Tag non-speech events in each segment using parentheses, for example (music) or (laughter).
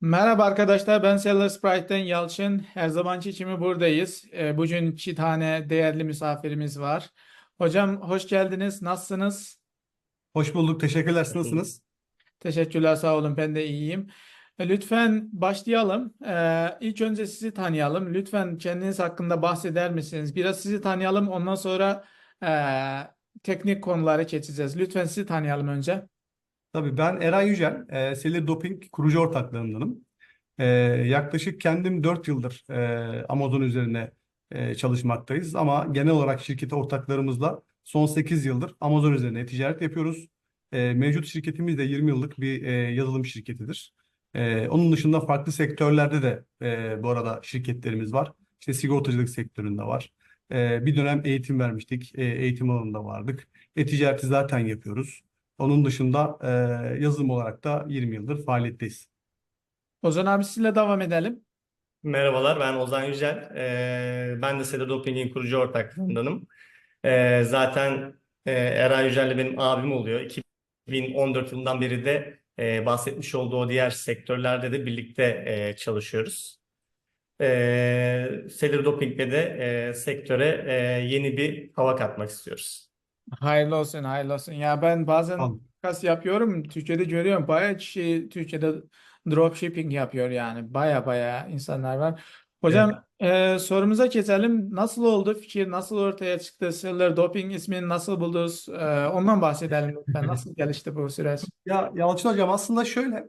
Merhaba arkadaşlar, ben Seller Sprite'den Yalçın. Her zamanki gibi buradayız. Ee, bugün iki tane değerli misafirimiz var. Hocam hoş geldiniz. Nasılsınız? Hoş bulduk. Teşekkürler. Siz nasılsınız? Teşekkürler, sağ olun. Ben de iyiyim. E, Lütfen başlayalım. Ee, ilk önce sizi tanıyalım. Lütfen kendiniz hakkında bahseder misiniz? Biraz sizi tanıyalım. Ondan sonra e, teknik konulara geçeceğiz. Lütfen sizi tanıyalım önce. Tabii ben Eray Yücel, e, Selir Doping kurucu ortaklarındanım. E, yaklaşık kendim 4 yıldır e, Amazon üzerine e, çalışmaktayız ama genel olarak şirket ortaklarımızla son 8 yıldır Amazon üzerine ticaret yapıyoruz. E, mevcut şirketimiz de 20 yıllık bir e, yazılım şirketidir. E, onun dışında farklı sektörlerde de e, bu arada şirketlerimiz var. İşte sigortacılık sektöründe var. E, bir dönem eğitim vermiştik. E, eğitim alanında vardık. E-ticareti zaten yapıyoruz. Onun dışında e, yazılım olarak da 20 yıldır faaliyetteyiz. Ozan abi sizinle devam edelim. Merhabalar, ben Ozan Yücel. Ee, ben de Seda Doping'in kurucu ortaklarındanım. Ee, zaten e, Eray Yücel de benim abim oluyor. 2014 yılından beri de e, bahsetmiş olduğu o diğer sektörlerde de birlikte e, çalışıyoruz. Ee, Selir Doping'le de e, sektöre e, yeni bir hava katmak istiyoruz. Hayırlı olsun, hayırlı olsun. Ya ben bazen Tamam. kas yapıyorum. Türkiye'de görüyorum. Bayağı kişi Türkiye'de dropshipping yapıyor yani. Baya baya insanlar var. Hocam e, sorumuza geçelim. Nasıl oldu fikir? Nasıl ortaya çıktı? Seller Doping ismini nasıl buldunuz? E, ondan bahsedelim lütfen. Nasıl gelişti bu süreç? Ya Yalçın Hocam aslında şöyle,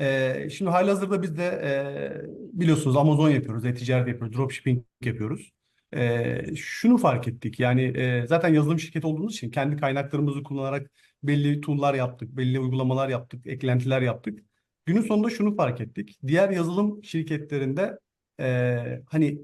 e, şimdi halihazırda biz de e, biliyorsunuz Amazon yapıyoruz, e-ticaret yapıyoruz, dropshipping yapıyoruz. E, şunu fark ettik yani e, zaten yazılım şirketi olduğumuz için kendi kaynaklarımızı kullanarak belli tool'lar yaptık, belli uygulamalar yaptık, eklentiler yaptık. Günün sonunda şunu fark ettik. Diğer yazılım şirketlerinde e, hani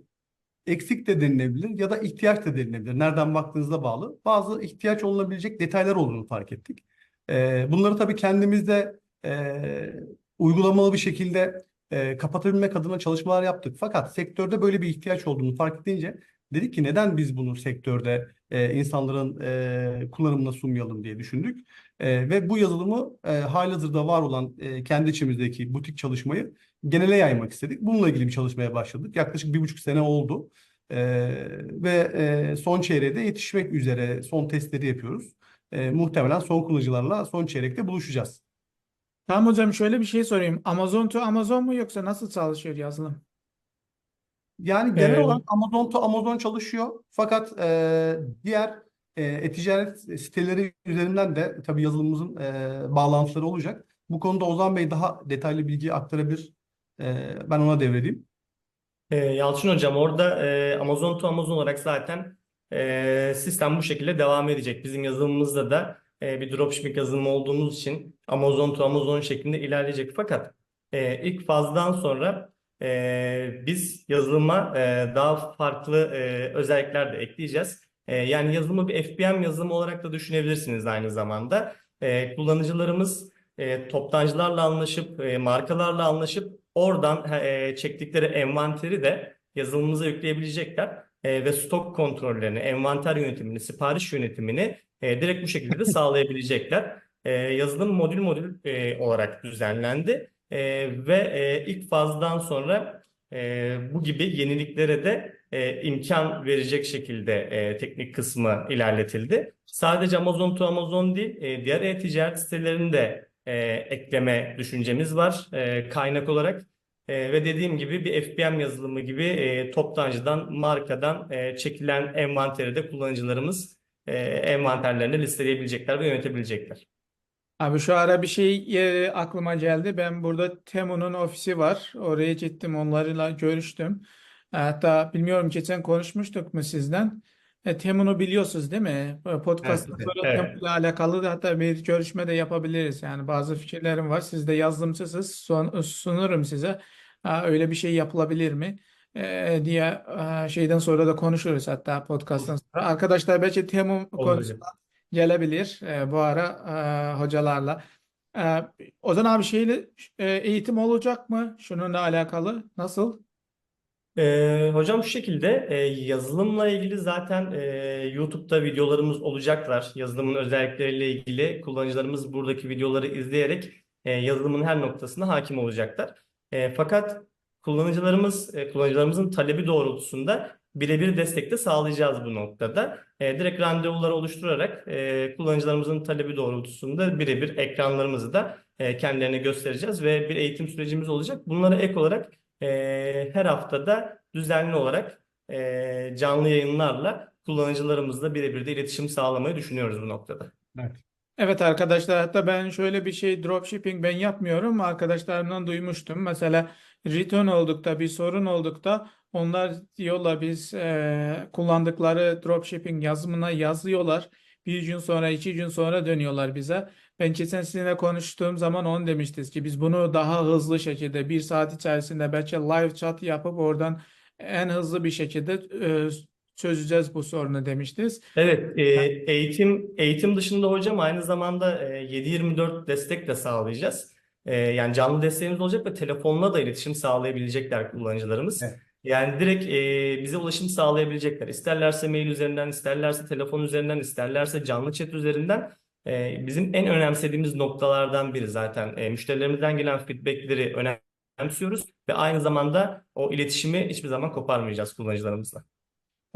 eksik de denilebilir ya da ihtiyaç da denilebilir. Nereden baktığınızda bağlı. Bazı ihtiyaç olunabilecek detaylar olduğunu fark ettik. Ee, bunları tabii kendimizde e, uygulamalı bir şekilde e, kapatabilmek adına çalışmalar yaptık. Fakat sektörde böyle bir ihtiyaç olduğunu fark edince dedik ki neden biz bunu sektörde e, insanların e, kullanımına sunmayalım diye düşündük. E, ve bu yazılımı e, halihazırda var olan e, kendi içimizdeki butik çalışmayı genele yaymak istedik. Bununla ilgili bir çalışmaya başladık. Yaklaşık bir buçuk sene oldu. E, ve e, son çeyreğe yetişmek üzere son testleri yapıyoruz. E, muhtemelen son kullanıcılarla son çeyrekte buluşacağız. Tamam hocam şöyle bir şey sorayım. Amazon to Amazon mu yoksa nasıl çalışıyor yazılım? Yani genel Ee, olarak Amazon to Amazon çalışıyor. Fakat e, diğer e, e-ticaret siteleri üzerinden de tabii yazılımımızın e, bağlantıları olacak. Bu konuda Ozan Bey daha detaylı bilgi aktarabilir. E, ben ona devredeyim. Ee, Yalçın Hocam orada e, Amazon to Amazon olarak zaten e, sistem bu şekilde devam edecek. Bizim yazılımımızda da e, bir dropshipping yazılımı olduğumuz için Amazon to Amazon şeklinde ilerleyecek. Fakat e, ilk fazdan sonra e, biz yazılıma e, daha farklı e, özellikler de ekleyeceğiz. E, yani yazılımı bir FBM yazılımı olarak da düşünebilirsiniz aynı zamanda. E, kullanıcılarımız e, toptancılarla anlaşıp, e, markalarla anlaşıp oradan e, çektikleri envanteri de yazılımımıza yükleyebilecekler. E, ve stok kontrollerini, envanter yönetimini, sipariş yönetimini e, direkt bu şekilde de sağlayabilecekler. E, yazılım modül modül e, olarak düzenlendi. E, ve e, ilk fazdan sonra e, bu gibi yeniliklere de e, imkan verecek şekilde e, teknik kısmı ilerletildi. Sadece Amazon to Amazon değil, e, diğer e-ticaret sitelerini de e, ekleme düşüncemiz var e, kaynak olarak. E, ve dediğim gibi bir FBM yazılımı gibi e, toptancıdan, markadan e, çekilen envanteri de kullanıcılarımız e, envanterlerini listeleyebilecekler ve yönetebilecekler. Abi şu ara bir şey e, aklıma geldi. Ben burada Temu'nun ofisi var. Oraya gittim, onlarla görüştüm. Hatta bilmiyorum geçen konuşmuştuk mu sizden? E, Temu'nu biliyorsunuz değil mi? E, Podcast'ta Evet, sonra evet. Temu'yla alakalı da hatta bir görüşme de yapabiliriz. Yani bazı fikirlerim var. Siz de yazılımcısınız. Son, sunurum size. Ha, öyle bir şey yapılabilir mi? E, diye e, şeyden sonra da konuşuruz hatta podcast'tan sonra. Arkadaşlar belki Temu Olur konusunda gelebilir e, bu ara e, hocalarla. E, Ozan abi şeyle e, eğitim olacak mı? Şununla alakalı nasıl? Ee, hocam şu şekilde e, yazılımla ilgili zaten e, YouTube'da videolarımız olacaklar. Yazılımın özellikleriyle ilgili kullanıcılarımız buradaki videoları izleyerek e, yazılımın her noktasına hakim olacaklar. E, fakat kullanıcılarımız e, kullanıcılarımızın talebi doğrultusunda birebir destek de sağlayacağız bu noktada. E, direkt randevuları oluşturarak e, kullanıcılarımızın talebi doğrultusunda birebir ekranlarımızı da e, kendilerine göstereceğiz ve bir eğitim sürecimiz olacak. Bunlara ek olarak e, her haftada düzenli olarak e, canlı yayınlarla kullanıcılarımızla birebir de iletişim sağlamayı düşünüyoruz bu noktada. Evet. Evet arkadaşlar hatta ben şöyle bir şey dropshipping ben yapmıyorum arkadaşlarımdan duymuştum. Mesela return oldukta bir sorun oldukta onlar diyorlar biz e, kullandıkları dropshipping yazımına yazıyorlar. Bir gün sonra iki gün sonra dönüyorlar bize. Ben geçen sizinle konuştuğum zaman onu demiştiniz ki biz bunu daha hızlı şekilde bir saat içerisinde belki live chat yapıp oradan en hızlı bir şekilde e, çözeceğiz bu sorunu demiştiniz. Evet, e, eğitim eğitim dışında hocam aynı zamanda e, 7/24 destek de sağlayacağız. E, yani canlı desteğimiz olacak ve telefonla da iletişim sağlayabilecekler kullanıcılarımız. Evet. Yani direkt e, bize ulaşım sağlayabilecekler. İsterlerse mail üzerinden, isterlerse telefon üzerinden, isterlerse canlı chat üzerinden. E, bizim en önemsediğimiz noktalardan biri zaten. E, müşterilerimizden gelen feedbackleri önemsiyoruz ve aynı zamanda o iletişimi hiçbir zaman koparmayacağız kullanıcılarımızla.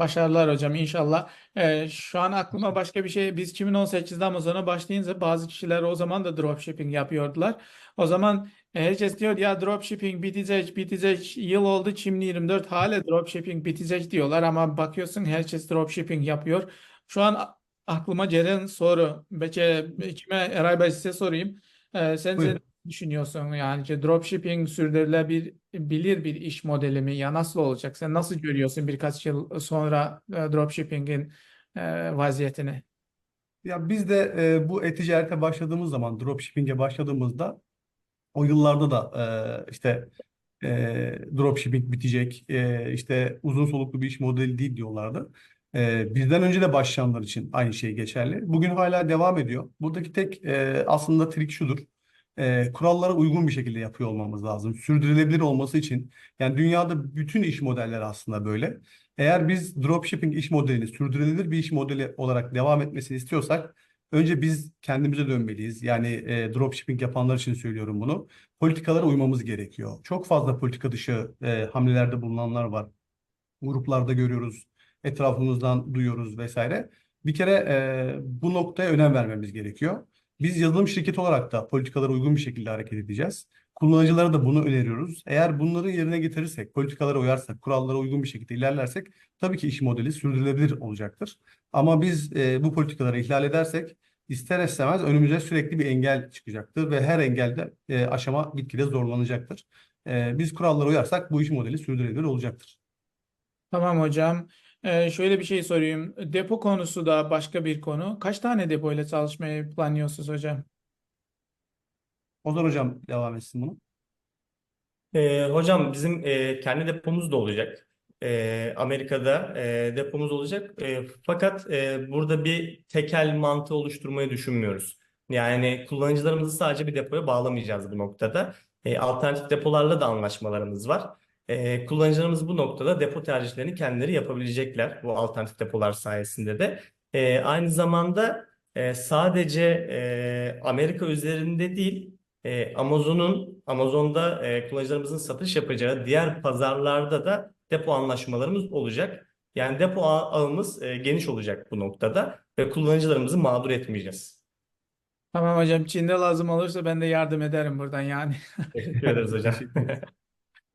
Başarılar hocam inşallah. Ee, şu an aklıma başka bir şey. Biz 2018'de Amazon'a başlayınca bazı kişiler o zaman da dropshipping yapıyordular. O zaman herkes diyor ya dropshipping bitecek, bitecek. Yıl oldu şimdi 24 hala dropshipping bitecek diyorlar ama bakıyorsun herkes dropshipping yapıyor. Şu an aklıma gelen soru. Belki kime Eray Bey size sorayım. Ee, sen Buyurun. Düşünüyorsun? Yani ki dropshipping sürdürülebilir bilir bir iş modeli mi? Ya nasıl olacak? Sen nasıl görüyorsun birkaç yıl sonra e, dropshipping'in e, vaziyetini? Ya biz de e, bu e-ticarete başladığımız zaman, dropshipping'e başladığımızda o yıllarda da e, işte e, dropshipping bitecek, e, işte uzun soluklu bir iş modeli değil diyorlardı. E, bizden önce de başlayanlar için aynı şey geçerli. Bugün hala devam ediyor. Buradaki tek e, aslında trik şudur. E, kurallara uygun bir şekilde yapıyor olmamız lazım. Sürdürülebilir olması için. Yani dünyada bütün iş modelleri aslında böyle. Eğer biz dropshipping iş modelini sürdürülebilir bir iş modeli olarak devam etmesini istiyorsak önce biz kendimize dönmeliyiz. Yani e, dropshipping yapanlar için söylüyorum bunu. Politikalara uymamız gerekiyor. Çok fazla politika dışı e, hamlelerde bulunanlar var. Gruplarda görüyoruz, etrafımızdan duyuyoruz vesaire. Bir kere e, bu noktaya önem vermemiz gerekiyor. Biz yazılım şirketi olarak da politikalara uygun bir şekilde hareket edeceğiz. Kullanıcılara da bunu öneriyoruz. Eğer bunları yerine getirirsek, politikalara uyarsak, kurallara uygun bir şekilde ilerlersek tabii ki iş modeli sürdürülebilir olacaktır. Ama biz e, bu politikaları ihlal edersek ister istemez önümüze sürekli bir engel çıkacaktır ve her engelde e, aşama gitgide zorlanacaktır. E, biz kurallara uyarsak bu iş modeli sürdürülebilir olacaktır. Tamam hocam. Ee, şöyle bir şey sorayım. Depo konusu da başka bir konu. Kaç tane depo ile çalışmayı planlıyorsunuz hocam? Ozan Hocam devam etsin bunu. Ee, hocam bizim e, kendi depomuz da olacak. Ee, Amerika'da e, depomuz olacak. E, fakat e, burada bir tekel mantığı oluşturmayı düşünmüyoruz. Yani kullanıcılarımızı sadece bir depoya bağlamayacağız bu noktada. E, alternatif depolarla da anlaşmalarımız var. E, kullanıcılarımız bu noktada depo tercihlerini kendileri yapabilecekler bu alternatif depolar sayesinde de. E, aynı zamanda e, sadece e, Amerika üzerinde değil e, Amazon'un Amazon'da e, kullanıcılarımızın satış yapacağı diğer pazarlarda da depo anlaşmalarımız olacak. Yani depo ağ- ağımız e, geniş olacak bu noktada ve kullanıcılarımızı mağdur etmeyeceğiz. Tamam hocam. Çin'de lazım olursa ben de yardım ederim buradan yani. Teşekkür ederiz hocam. (laughs)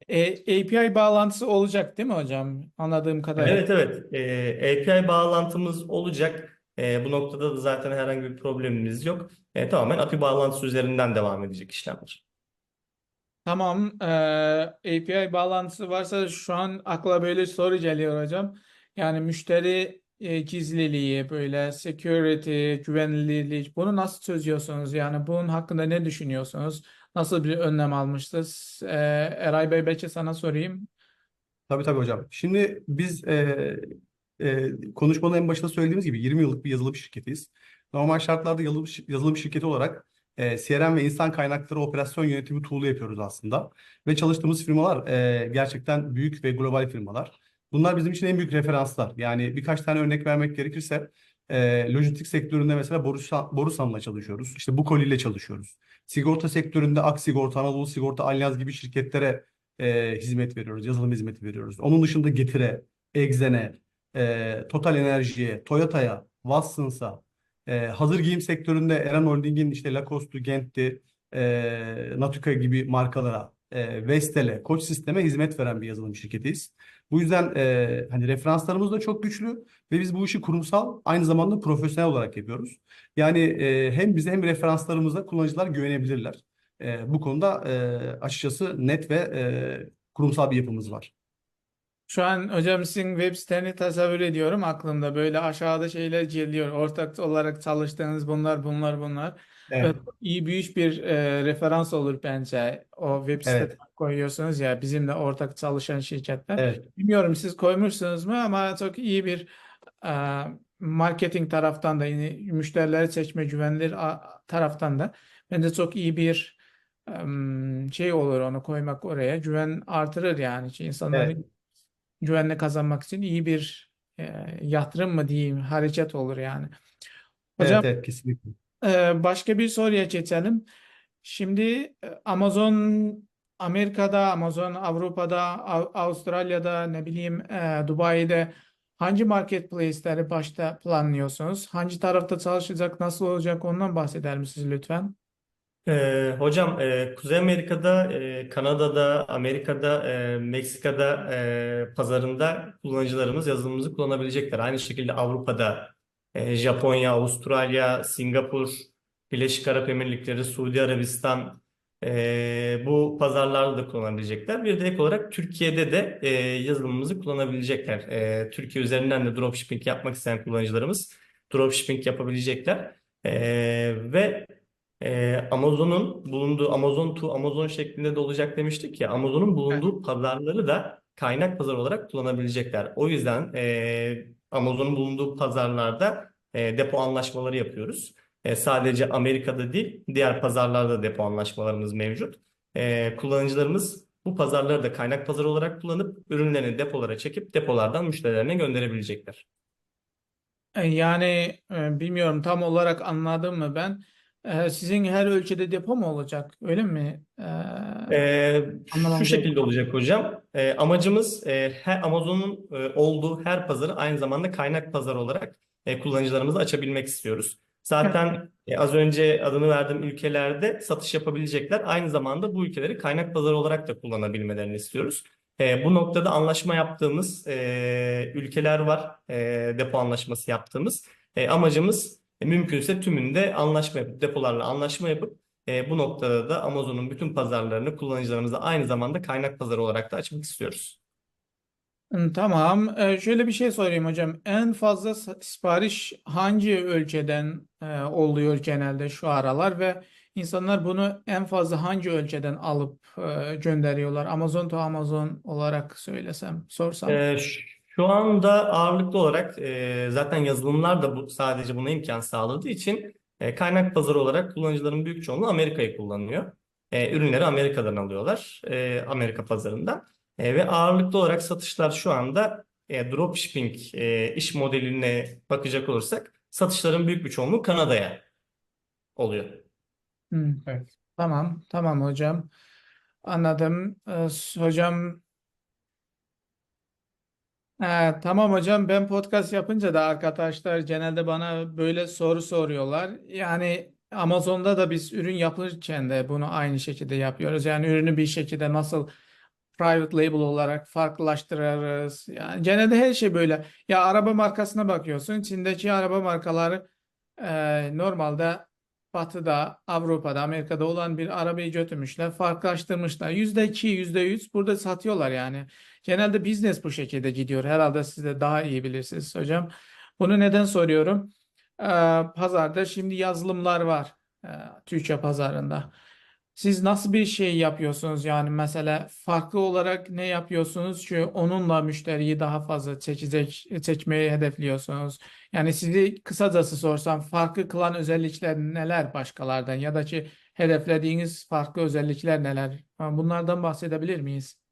E, API bağlantısı olacak değil mi hocam? Anladığım kadarıyla. Evet evet E, API bağlantımız olacak. E, bu noktada da zaten herhangi bir problemimiz yok. E, tamamen API bağlantısı üzerinden devam edecek işlemler. Tamam. eee, API bağlantısı varsa şu an akla böyle soru geliyor hocam. Yani müşteri e, gizliliği, böyle security, güvenilirlik bunu nasıl çözüyorsunuz? Yani bunun hakkında ne düşünüyorsunuz? Nasıl bir önlem almıştınız? Eee, Eray Bey belki sana sorayım. Tabii tabii hocam. Şimdi biz e, e, konuşmanın en başında söylediğimiz gibi 20 yıllık bir yazılım şirketiyiz. Normal şartlarda yazılım, yazılım şirketi olarak e, CRM ve insan kaynakları operasyon yönetimi tool'u yapıyoruz aslında. Ve çalıştığımız firmalar e, gerçekten büyük ve global firmalar. Bunlar bizim için en büyük referanslar. Yani birkaç tane örnek vermek gerekirse e, lojistik sektöründe mesela Borusan, Borusan'la çalışıyoruz. İşte Bukoli ile çalışıyoruz. Sigorta sektöründe Aksigorta, Anadolu Sigorta, Allianz gibi şirketlere e, hizmet veriyoruz. Yazılım hizmeti veriyoruz. Onun dışında Getir'e, Exxen'e, e, Total Enerji'ye, Toyota'ya, Watson's'a, e, hazır giyim sektöründe Eren Holding'in işte Lacoste'u, Gent'ti, e, Natuka gibi markalara, e, Vestel'e, Koç Sistem'e hizmet veren bir yazılım şirketiyiz. Bu yüzden e, hani referanslarımız da çok güçlü ve biz bu işi kurumsal aynı zamanda profesyonel olarak yapıyoruz. Yani e, hem bize hem referanslarımıza kullanıcılar güvenebilirler. E, bu konuda e, açıkçası net ve e, kurumsal bir yapımız var. Şu an hocam sizin web siteni tasavvur ediyorum aklımda böyle aşağıda şeyler geliyor. Ortak olarak çalıştığınız bunlar bunlar bunlar. Evet. Ve iyi büyük bir e, referans olur bence. O web Evet. koyuyorsunuz ya bizimle ortak çalışan şirketler. Evet. Bilmiyorum siz koymuşsunuz mu ama çok iyi bir e, marketing taraftan da yine müşterileri seçme güvenilir a- taraftan da bence çok iyi bir em, şey olur onu koymak oraya. Güven artırır yani. Çünkü insanların Evet. Güvenle kazanmak için iyi bir e, yatırım mı diyeyim hareket olur yani. Hocam Evet, evet kesinlikle. e, başka bir soruya geçelim. Şimdi e, Amazon Amerika'da, Amazon Avrupa'da, Av- Avustralya'da, ne bileyim e, Dubai'de hangi marketplace'leri başta planlıyorsunuz? Hangi tarafta çalışacak, nasıl olacak ondan bahseder misiniz lütfen? Ee, hocam e, Kuzey Amerika'da, e, Kanada'da, Amerika'da, e, Meksika'da e, pazarında kullanıcılarımız yazılımımızı kullanabilecekler. Aynı şekilde Avrupa'da, e, Japonya, Avustralya, Singapur, Birleşik Arap Emirlikleri, Suudi Arabistan e, bu pazarlarda da kullanabilecekler. Bir de ek olarak Türkiye'de de e, yazılımımızı kullanabilecekler. E, Türkiye üzerinden de dropshipping yapmak isteyen kullanıcılarımız dropshipping yapabilecekler. E, ve ee, Amazon'un bulunduğu Amazon to Amazon şeklinde de olacak demiştik ya Amazon'un bulunduğu pazarları da kaynak pazar olarak kullanabilecekler. O yüzden e, Amazon'un bulunduğu pazarlarda e, depo anlaşmaları yapıyoruz. E, sadece Amerika'da değil diğer pazarlarda depo anlaşmalarımız mevcut. E, kullanıcılarımız bu pazarları da kaynak pazar olarak kullanıp ürünlerini depolara çekip depolardan müşterilerine gönderebilecekler. E, Yani e, bilmiyorum tam olarak anladım mı ben? E, sizin her ölçüde depo mu olacak? Öyle mi? Ee, Anlamam şu şekilde olacak hocam. Ee, amacımız e, her, Amazon'un e, olduğu her pazarı aynı zamanda kaynak pazar olarak e, kullanıcılarımıza açabilmek istiyoruz. Zaten e, az önce adını verdiğim ülkelerde satış yapabilecekler. Aynı zamanda bu ülkeleri kaynak pazar olarak da kullanabilmelerini istiyoruz. E, bu noktada anlaşma yaptığımız e, ülkeler var. E, depo anlaşması yaptığımız. E, amacımız e, mümkünse tümünde anlaşma yapıp depolarla anlaşma yapıp e, bu noktada da Amazon'un bütün pazarlarını kullanıcılarımıza aynı zamanda kaynak pazarı olarak da açmak istiyoruz. Tamam. E, şöyle bir şey sorayım hocam. En fazla sipariş hangi ölçeden e, oluyor genelde şu aralar ve insanlar bunu en fazla hangi ölçeden alıp e, gönderiyorlar? Amazon to Amazon olarak söylesem, sorsam. E, ş- şu anda ağırlıklı olarak e, zaten yazılımlar da bu, sadece buna imkan sağladığı için e, kaynak pazarı olarak kullanıcıların büyük çoğunluğu Amerika'yı kullanıyor. E, ürünleri Amerika'dan alıyorlar, e, Amerika pazarından. E, ve ağırlıklı olarak satışlar şu anda e, dropshipping e, iş modeline bakacak olursak satışların büyük bir çoğunluğu Kanada'ya oluyor. Hı, Evet. Tamam, tamam hocam. Anladım. E, s- hocam Ee, tamam hocam ben podcast yapınca da arkadaşlar genelde bana böyle soru soruyorlar. Yani Amazon'da da biz ürün yapılırken de bunu aynı şekilde yapıyoruz. Yani ürünü bir şekilde nasıl private label olarak farklılaştırırız. Yani genelde her şey böyle. Ya araba markasına bakıyorsun. Çin'deki araba markaları e, normalde Batı'da, Avrupa'da, Amerika'da olan bir arabayı götürmüşler, farklılaştırmışlar. Yüzde iki, yüzde yüz burada satıyorlar yani. Genelde business bu şekilde gidiyor. Herhalde siz de daha iyi bilirsiniz hocam. Bunu neden soruyorum? Ee, pazarda şimdi yazılımlar var. Ee, Türkçe pazarında. Siz nasıl bir şey yapıyorsunuz? Yani mesela farklı olarak ne yapıyorsunuz ki onunla müşteriyi daha fazla çekecek, çekmeyi hedefliyorsunuz? Yani sizi kısacası sorsam farklı kılan özellikler neler başkalardan ya da ki hedeflediğiniz farklı özellikler neler? Bunlardan bahsedebilir miyiz?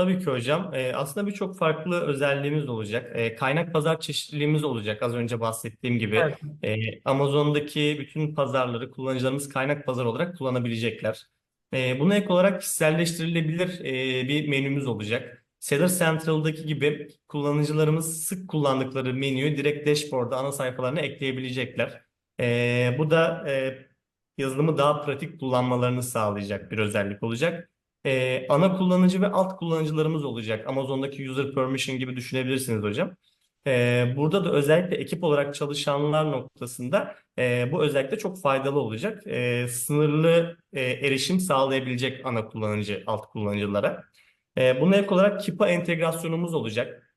Tabii ki hocam. Ee, aslında birçok farklı özelliğimiz olacak. Ee, kaynak pazar çeşitliliğimiz olacak. Az önce bahsettiğim gibi. Evet. Ee, Amazon'daki bütün pazarları kullanıcılarımız kaynak pazar olarak kullanabilecekler. Ee, buna ek olarak kişiselleştirilebilir e, bir menümüz olacak. Seller Central'daki gibi kullanıcılarımız sık kullandıkları menüyü direkt dashboard'a, ana sayfalarına ekleyebilecekler. Ee, bu da e, yazılımı daha pratik kullanmalarını sağlayacak bir özellik olacak. Ee, ana kullanıcı ve alt kullanıcılarımız olacak. Amazon'daki user permission gibi düşünebilirsiniz hocam. Ee, burada da özellikle ekip olarak çalışanlar noktasında e, bu özellikle çok faydalı olacak. Ee, sınırlı e, erişim sağlayabilecek ana kullanıcı, alt kullanıcılara. Ee, buna ek olarak Kipa entegrasyonumuz olacak.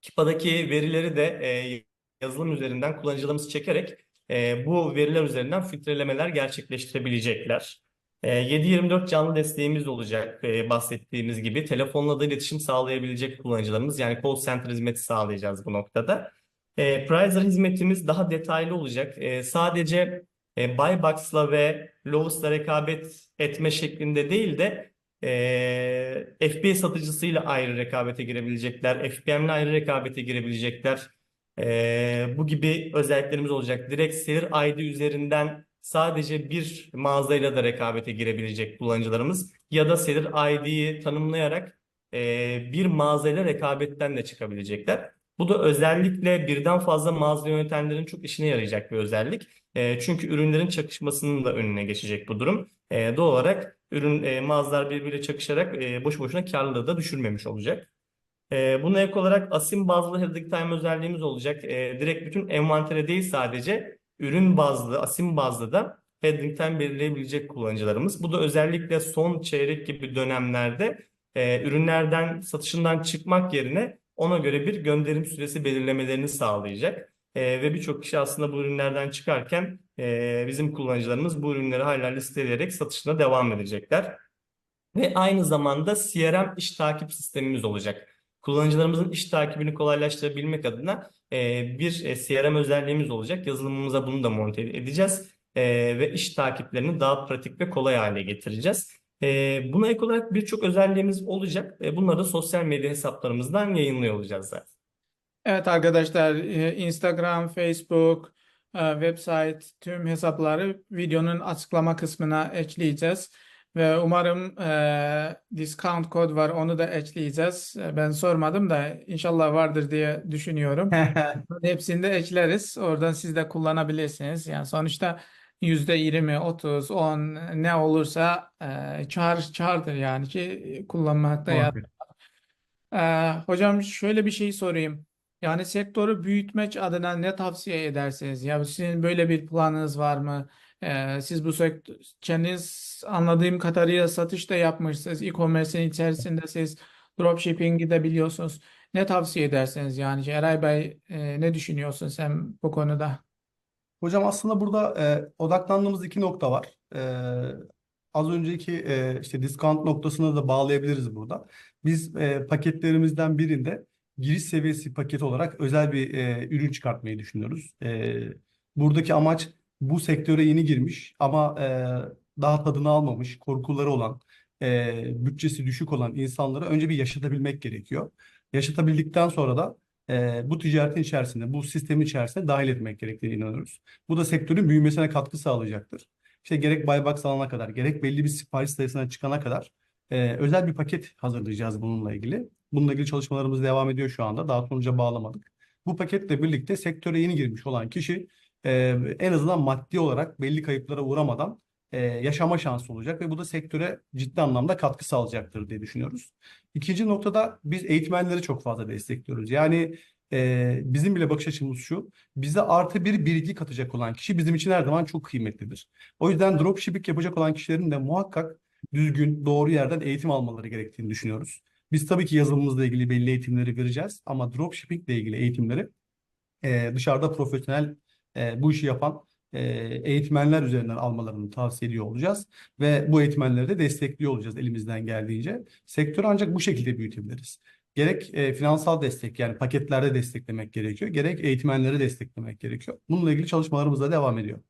Kipa'daki verileri de e, yazılım üzerinden kullanıcılarımız çekerek e, bu veriler üzerinden filtrelemeler gerçekleştirebilecekler. E, 7/24 canlı desteğimiz olacak e, bahsettiğimiz gibi. Telefonla da iletişim sağlayabilecek kullanıcılarımız yani call center hizmeti sağlayacağız bu noktada. E, Pricer hizmetimiz daha detaylı olacak. E, sadece e, buy box'la ve lowest'la rekabet etme şeklinde değil de e, FBA satıcısıyla ayrı rekabete girebilecekler, FBM'le ayrı rekabete girebilecekler. E, bu gibi özelliklerimiz olacak. Direkt seller ID üzerinden sadece bir mağazayla da rekabete girebilecek kullanıcılarımız ya da seller ID'yi tanımlayarak e, bir mağazayla rekabetten de çıkabilecekler. Bu da özellikle birden fazla mağaza yönetenlerin çok işine yarayacak bir özellik. E, çünkü ürünlerin çakışmasının da önüne geçecek bu durum. E, doğal olarak ürün e, mağazalar birbiriyle çakışarak e, boş boşuna karlılığı da düşürmemiş olacak. E, buna ek olarak asim bazlı heading time özelliğimiz olacak. E, direkt bütün envantere değil sadece ürün bazlı, asim bazlı da time belirleyebilecek kullanıcılarımız. Bu da özellikle son çeyrek gibi dönemlerde e, ürünlerden satışından çıkmak yerine ona göre bir gönderim süresi belirlemelerini sağlayacak. E, ve birçok kişi aslında bu ürünlerden çıkarken e, bizim kullanıcılarımız bu ürünleri hala listeleyerek satışına devam edecekler. Ve aynı zamanda CRM iş takip sistemimiz olacak. Kullanıcılarımızın iş takibini kolaylaştırabilmek adına e, bir e, CRM özelliğimiz olacak. Yazılımımıza bunu da monte edeceğiz E, ve iş takiplerini daha pratik ve kolay hale getireceğiz. E, buna ek olarak birçok özelliğimiz olacak. E, bunları da sosyal medya hesaplarımızdan yayınlıyor olacağız zaten. Evet arkadaşlar e, Instagram, Facebook, e, website tüm hesapları videonun açıklama kısmına ekleyeceğiz. Ve umarım e, discount kod var onu da ekleyeceğiz. E, Ben sormadım da inşallah vardır diye düşünüyorum. (laughs) Hepsini de ekleriz. Oradan siz de kullanabilirsiniz. Yani sonuçta yüzde yirmi, otuz, on ne olursa e, kar kardır yani ki kullanmakta ya. Muhakkak. Ee, hocam şöyle bir şey sorayım. Yani sektörü büyütmek adına ne tavsiye edersiniz? Ya sizin böyle bir planınız var mı? Ee, siz bu sektör, kendiniz anladığım kadarıyla satış da yapmışsınız. E-commerce'in içerisinde siz dropshipping'i de biliyorsunuz. Ne tavsiye edersiniz yani? Eray Bey e, ne düşünüyorsun sen bu konuda? Hocam aslında burada e, odaklandığımız iki nokta var. E, az önceki e, işte discount noktasına da bağlayabiliriz burada. Biz e, paketlerimizden birinde giriş seviyesi paket olarak özel bir e, ürün çıkartmayı düşünüyoruz. E, buradaki amaç bu sektöre yeni girmiş ama e, daha tadını almamış, korkuları olan, e, bütçesi düşük olan insanlara önce bir yaşatabilmek gerekiyor. Yaşatabildikten sonra da e, bu ticaretin içerisinde, bu sistemin içerisine dahil etmek gerektiğine inanıyoruz. Bu da sektörün büyümesine katkı sağlayacaktır. İşte gerek buy box alana kadar, gerek belli bir sipariş sayısına çıkana kadar e, özel bir paket hazırlayacağız bununla ilgili. Bununla ilgili çalışmalarımız devam ediyor şu anda. Daha sonuca bağlamadık. Bu paketle birlikte sektöre yeni girmiş olan kişi e, en azından maddi olarak belli kayıplara uğramadan e, yaşama şansı olacak ve bu da sektöre ciddi anlamda katkı sağlayacaktır diye düşünüyoruz. İkinci noktada biz eğitmenleri çok fazla destekliyoruz. Yani e, bizim bile bakış açımız şu, bize artı bir bilgi katacak olan kişi bizim için her zaman çok kıymetlidir. O yüzden dropshipping yapacak olan kişilerin de muhakkak düzgün, doğru yerden eğitim almaları gerektiğini düşünüyoruz. Biz tabii ki yazılımımızla ilgili belli eğitimleri vereceğiz ama dropshipping ile ilgili eğitimleri e, dışarıda profesyonel e, bu işi yapan e, eğitmenler üzerinden almalarını tavsiye ediyor olacağız. Ve bu eğitmenleri de destekliyor olacağız elimizden geldiğince. Sektörü ancak bu şekilde büyütebiliriz. Gerek e, finansal destek yani paketlerde desteklemek gerekiyor. Gerek eğitmenleri desteklemek gerekiyor. Bununla ilgili çalışmalarımız da devam ediyor.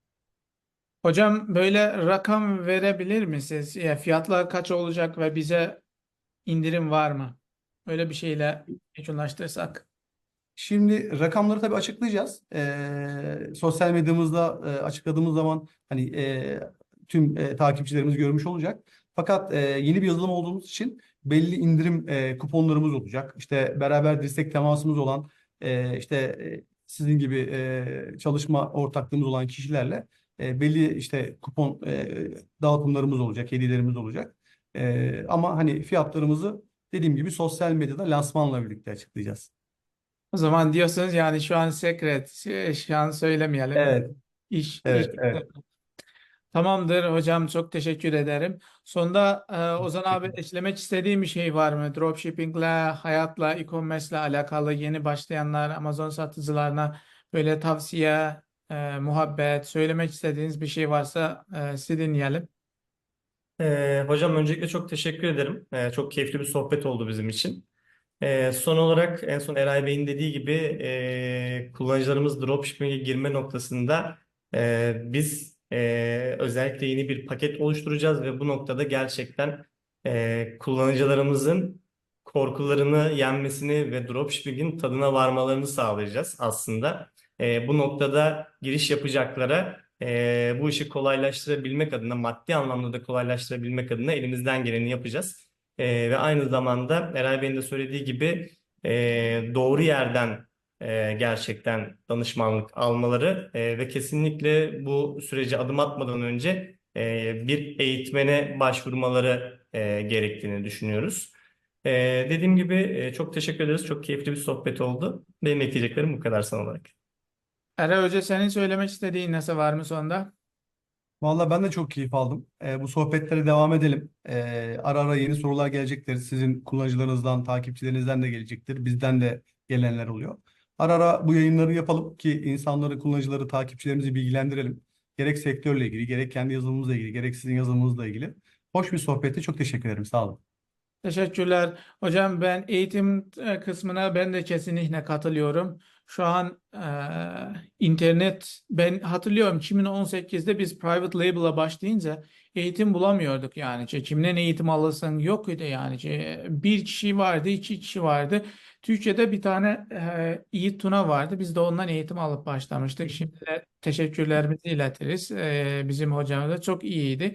Hocam böyle rakam verebilir misiniz? Ya fiyatlar kaç olacak ve bize indirim var mı? Öyle bir şeyle meçhullaştırsak. Şimdi rakamları tabii açıklayacağız. Ee, sosyal medyamızda e, açıkladığımız zaman hani e, tüm e, takipçilerimiz görmüş olacak. Fakat e, yeni bir yazılım olduğumuz için belli indirim e, kuponlarımız olacak. İşte beraber dirsek temasımız olan e, işte e, sizin gibi e, çalışma ortaklığımız olan kişilerle e, belli işte kupon e, dağıtımlarımız olacak, hediyelerimiz olacak. E, ama hani fiyatlarımızı dediğim gibi sosyal medyada lansmanla birlikte açıklayacağız. O zaman diyorsunuz yani şu an sekret, şu an söylemeyelim. Evet, İş, evet, iş- evet. Tamamdır hocam çok teşekkür ederim. Sonunda e, Ozan abi eklemek istediğim bir şey var mı? Dropshippingle, hayatla, e-commerce'le alakalı yeni başlayanlar, Amazon satıcılarına böyle tavsiye, e, muhabbet, söylemek istediğiniz bir şey varsa e, sizi dinleyelim. Ee, hocam öncelikle çok teşekkür ederim. Ee, çok keyifli bir sohbet oldu bizim için. Ee, son olarak en son Eray Bey'in dediği gibi e, kullanıcılarımız dropshipping'e girme noktasında e, biz e, özellikle yeni bir paket oluşturacağız ve bu noktada gerçekten e, kullanıcılarımızın korkularını yenmesini ve dropshipping'in tadına varmalarını sağlayacağız aslında. E, bu noktada giriş yapacaklara e, bu işi kolaylaştırabilmek adına, maddi anlamda da kolaylaştırabilmek adına elimizden geleni yapacağız. E, ve aynı zamanda Eray Bey'in de söylediği gibi e, doğru yerden e, gerçekten danışmanlık almaları e, ve kesinlikle bu sürece adım atmadan önce e, bir eğitmene başvurmaları e, gerektiğini düşünüyoruz. E, dediğim gibi e, çok teşekkür ederiz. Çok keyifli bir sohbet oldu. Benim ekleyeceklerim bu kadar son olarak. Eray Hoca senin söylemek istediğin nesi var mı sonda? Vallahi ben de çok keyif aldım. Ee, bu sohbetlere devam edelim. Ee, ara ara yeni sorular gelecektir. Sizin kullanıcılarınızdan, takipçilerinizden de gelecektir. Bizden de gelenler oluyor. Ara ara bu yayınları yapalım ki insanları, kullanıcıları, takipçilerimizi bilgilendirelim. Gerek sektörle ilgili, gerek kendi yazılımımızla ilgili, gerek sizin yazılımınızla ilgili. Hoş bir sohbetti. Çok teşekkür ederim. Sağ olun. Teşekkürler. Hocam ben eğitim e, kısmına ben de kesinlikle katılıyorum. Şu an e, internet ben hatırlıyorum 2018'de biz private label'a başlayınca eğitim bulamıyorduk yani. İşte Kimden eğitim alırsın yok idi yani. İşte Bir kişi vardı, iki kişi vardı. Türkçe'de bir tane e, Yiğit Tuna vardı. Biz de ondan eğitim alıp başlamıştık. Şimdi de teşekkürlerimizi iletiriz. E, bizim hocamız da çok iyiydi.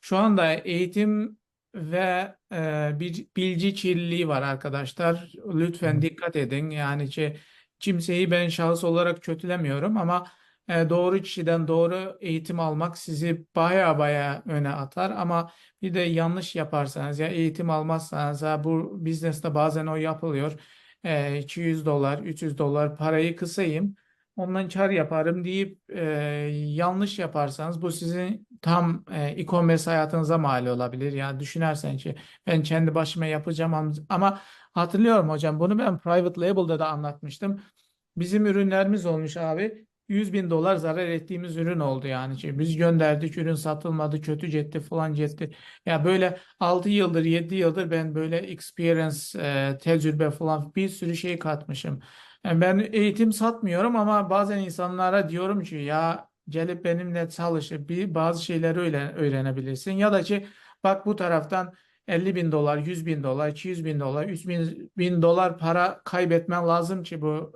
Şu anda eğitim ve e, bir bilgi kirliliği var arkadaşlar. Lütfen dikkat edin. Yani ki kimseyi ben şahıs olarak kötülemiyorum ama e, doğru kişiden doğru eğitim almak sizi baya baya öne atar. Ama bir de yanlış yaparsanız ya eğitim almazsanız ha, bu business'te bazen o yapılıyor. E, 200 dolar, 300 dolar parayı kısayım. Ondan kar yaparım deyip e, yanlış yaparsanız bu sizin tam e, e-commerce hayatınıza mal olabilir. Yani düşünersen ki ben kendi başıma yapacağım ama hatırlıyorum hocam bunu ben private label'da da anlatmıştım. Bizim ürünlerimiz olmuş abi 100 bin dolar zarar ettiğimiz ürün oldu yani. Şey, biz gönderdik ürün satılmadı kötü cetti falan cetti. Ya böyle 6 yıldır 7 yıldır ben böyle experience e, tecrübe falan bir sürü şey katmışım. Yani ben eğitim satmıyorum ama bazen insanlara diyorum ki ya gelip benimle çalışıp bir bazı şeyleri öyle öğrenebilirsin. Ya da ki bak bu taraftan 50 bin dolar, 100 bin dolar, 200 bin dolar, 3000 bin dolar para kaybetmen lazım ki bu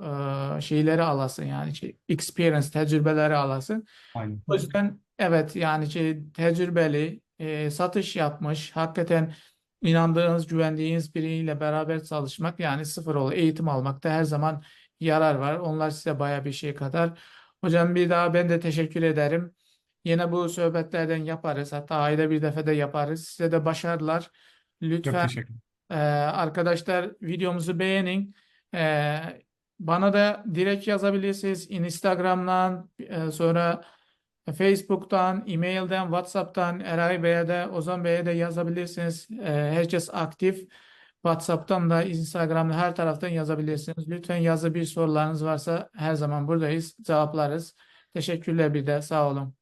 e, şeyleri alasın yani ki experience, tecrübeleri alasın. Aynen. O yüzden evet yani ki tecrübeli, e, satış yapmış, hakikaten inandığınız, güvendiğiniz biriyle beraber çalışmak yani sıfır ol eğitim almakta her zaman yarar var. Onlar size baya bir şey kadar. Hocam bir daha ben de teşekkür ederim. Yine bu sohbetlerden yaparız. Hatta ayda bir defa da yaparız. Size de başarılar. Çok Lütfen teşekkür e, arkadaşlar videomuzu beğenin. E, bana da direkt yazabilirsiniz. Instagram'dan, e, sonra Facebook'tan, e-mailden, WhatsApp'tan Eray Bey'e de Ozan Bey'e de yazabilirsiniz. E, herkes aktif. WhatsApp'tan da Instagram'da her taraftan yazabilirsiniz. Lütfen yazı bir sorularınız varsa her zaman buradayız. Cevaplarız. Teşekkürler bir de sağ olun.